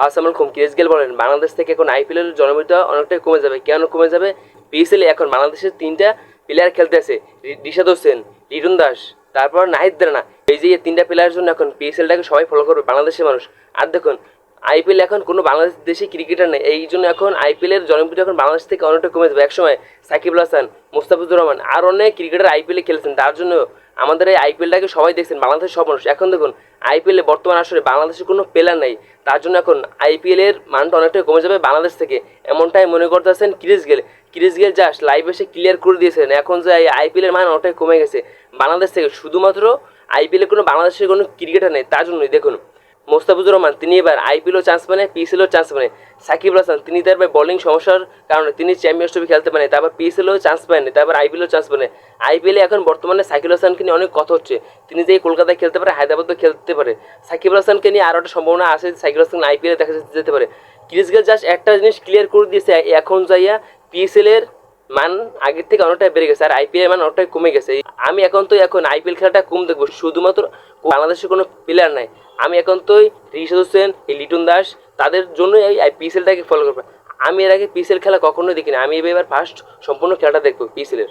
আলাইকুম কিরেশ গেল বলেন? বাংলাদেশ থেকে এখন আইপিএল এর জনপ্রিয়তা অনেকটাই কমে যাবে। কেন কমে যাবে? পিএসএল এখন বাংলাদেশের তিনটা প্লেয়ার খেলতে আছে রিশাদ হোসেন, লিটন দাস, তারপর নাহিদ রানা। এই যে তিনটা প্লেয়ারের জন্য এখন পিএসএলটাকে সবাই ফলো করবে, বাংলাদেশের মানুষ। আর দেখুন, আইপিএল এখন কোনো বাংলাদেশ দেশে ক্রিকেটার নেই। এই জন্য এখন আইপিএল এর জনপ্রিয়তা এখন বাংলাদেশ থেকে অনেকটা কমে যাবে। একসময় সাকিব হাসান, মুস্তাফিজুর রহমান, আর অনেক ক্রিকেটার আইপিএলে খেলেছেন। তার জন্য আমাদের এই আইপিএলটাকে সবাই দেখছেন, বাংলাদেশের সব মানুষ। এখন দেখুন, আইপিএলে বর্তমান আসলে বাংলাদেশের কোনো প্লেয়ার নেই। তার জন্য এখন আইপিএলের মানটা অনেকটাই কমে যাবে বাংলাদেশ থেকে। এমনটাই মনে করতেছেন Chris Gayle. Chris Gayle just live এসে ক্লিয়ার করে দিয়েছেন। এখন যে এই আইপিএলের মান অনেকটাই কমে গেছে। বাংলাদেশ থেকে শুধুমাত্র আইপিএলে কোনো বাংলাদেশের কোনো ক্রিকেটার নেই, তার জন্যই দেখুন। মোস্তাফিজুর রহমান, তিনি এবার আইপিএলও চান্স পানে পিএসএলও চান্স পানে সাকিব হাসান, তিনি তার বোলিং সমস্যার কারণে তিনি চ্যাম্পিয়ন্স ট্রফি খেলতে পারেন, তারপর পিএসএলও চান্স পায়নি, তারপর আইপিএলও চান্স পানে আইপিএলে এখন বর্তমানে সাকিব হাসানকে নিয়ে অনেক কথা হচ্ছে। তিনি যে কলকাতায় খেলতে পারে, হায়দ্রাবাদও খেলতে পারে। সাকিব হাসানকে নিয়ে আরও একটা সম্ভাবনা আছে সাকিব হাসান আইপিএলে দেখা যেতে- পারে। ক্রিস গেল জাস্ট একটা জিনিস ক্লিয়ার করে দিয়েছে, এখন যাইয়া পিএসএলের মান আগের থেকে অনেকটাই বেড়ে গেছে, আর আইপিএল মান অনেকটাই কমে গেছে। আমি এখন তো এখন আইপিএল খেলাটা কম দেখব, শুধুমাত্র বাংলাদেশের কোনো প্লেয়ার নাই। আমি এখন তো রিশাদ হোসেন, এই লিটন দাস, তাদের জন্যই এই পিএসএলটাকে ফলো করব। আমি এর আগে পিএসএল খেলা কখনোই দেখিনি। আমি এবার ফার্স্ট সম্পূর্ণ খেলাটা দেখব পিএসএল এর।